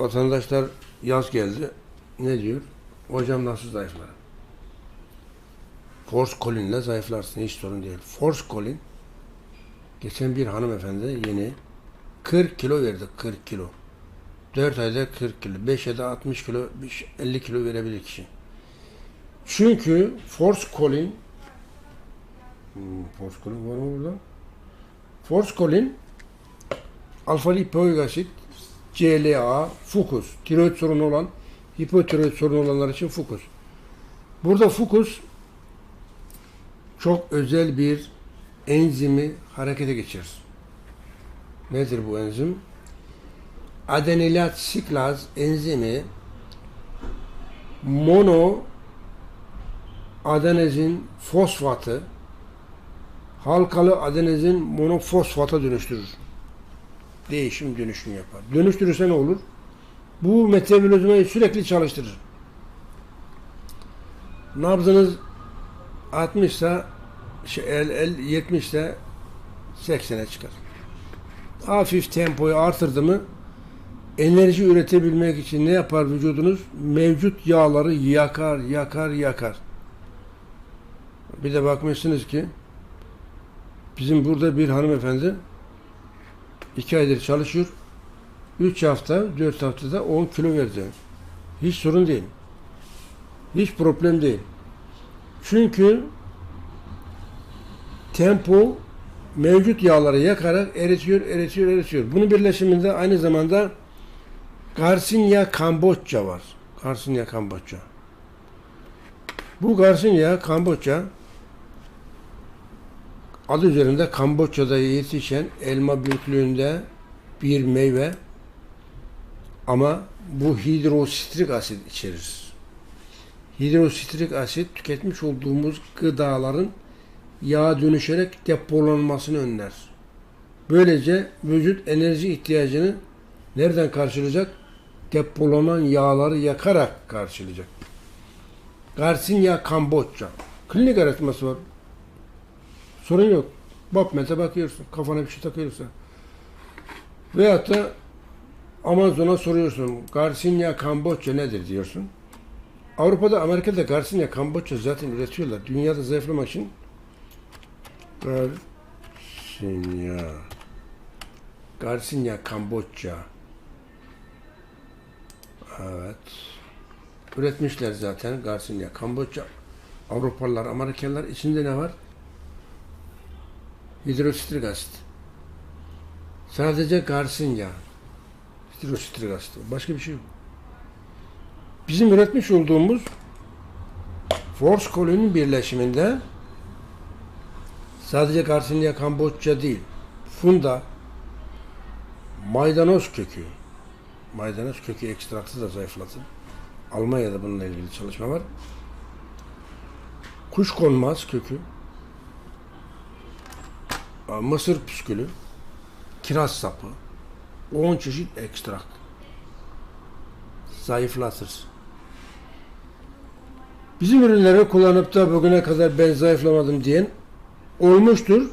vatandaşlar yaz geldi. Ne diyor? Hocam nasıl zayıflarım? Force Colin'le zayıflarsın. Hiç sorun değil. Force Colin geçen bir hanımefendi yeni 40 kilo verdi. 40 kilo. 4 ayda 40 kilo. 5 ayda 60 kilo, 50 kilo verebilir kişi. Çünkü Force Colin hmm, Force Colin var mı burada? Force Colin alfa lipoik asit CLA, fukus, tiroid sorunu olan, hipotiroid sorunu olanlar için fukus. Burada fukus çok özel bir enzimi harekete geçirir. Nedir bu enzim? Adenilat siklaz enzimi mono adenozin fosfatı halkalı adenozin monofosfata dönüştürür değişim dönüşüm yapar. Dönüştürürse ne olur? Bu metabolizmayı sürekli çalıştırır. Nabzınız 60 ise şey, el, el 70 ise 80'e çıkar. Hafif tempoyu artırdı mı enerji üretebilmek için ne yapar vücudunuz? Mevcut yağları yakar, yakar, yakar. Bir de bakmışsınız ki bizim burada bir hanımefendi İki aydır çalışıyor. Üç hafta, dört haftada 10 kilo verdi. Hiç sorun değil. Hiç problem değil. Çünkü tempo mevcut yağları yakarak eritiyor, eritiyor, eritiyor. Bunun birleşiminde aynı zamanda Garcinia Kamboçya var. Garcinia Kamboçya. Bu Garcinia Kamboçya adı üzerinde Kamboçya'da yetişen elma büyüklüğünde bir meyve ama bu hidrositrik asit içerir. Hidrositrik asit tüketmiş olduğumuz gıdaların yağa dönüşerek depolanmasını önler. Böylece vücut enerji ihtiyacını nereden karşılayacak? Depolanan yağları yakarak karşılayacak. Garcinia Kamboçya. Klinik araştırması var. Sorun yok. PubMed'e bakıyorsun. Kafana bir şey takıyorsa. Veyahut da Amazon'a soruyorsun. Garcinia Kamboçya nedir diyorsun. Avrupa'da, Amerika'da Garcinia Kamboçya zaten üretiyorlar. Dünyada zayıflamak için Garcinia Garcinia Kamboçya Evet. Üretmişler zaten Garcinia Kamboçya. Avrupalılar, Amerikalılar içinde ne var? Hidrositrik asit. Sadece Garcinia hidrositrik asit. Başka bir şey yok. Bizim üretmiş olduğumuz Force Colon'un birleşiminde sadece Garcinia Kamboçya değil, Funda, maydanoz kökü, maydanoz kökü ekstraktı da zayıflatır. Almanya'da bununla ilgili çalışma var. Kuş konmaz kökü, mısır püskülü, kiraz sapı, 10 çeşit ekstrakt. Zayıflatır. Bizim ürünleri kullanıp da bugüne kadar ben zayıflamadım diyen olmuştur.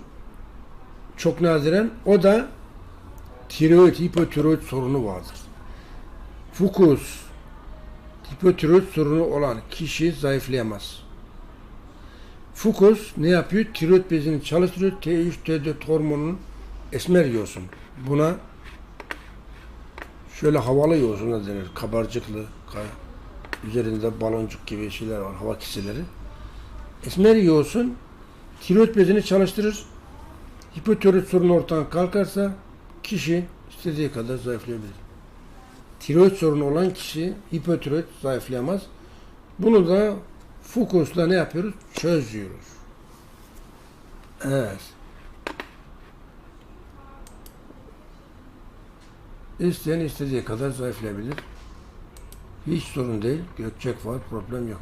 Çok nadiren. O da tiroid, hipotiroid sorunu vardır. Fukus, hipotiroid sorunu olan kişi zayıflayamaz. Fukus ne yapıyor? Tiroid bezini çalıştırıyor. T3, T4 hormonunun esmer yiyorsun. Buna şöyle havalı yoğursun da denir. Kabarcıklı, üzerinde baloncuk gibi şeyler var, hava kiseleri. Esmer yiyorsun, tiroid bezini çalıştırır. Hipotiroid sorunu ortadan kalkarsa kişi istediği kadar zayıflayabilir. Tiroid sorunu olan kişi hipotiroid zayıflayamaz. Bunu da Fukus'la ne yapıyoruz? Çözüyoruz. Evet. İsteyen istediği kadar zayıflayabilir. Hiç sorun değil. Gökçek var, problem yok.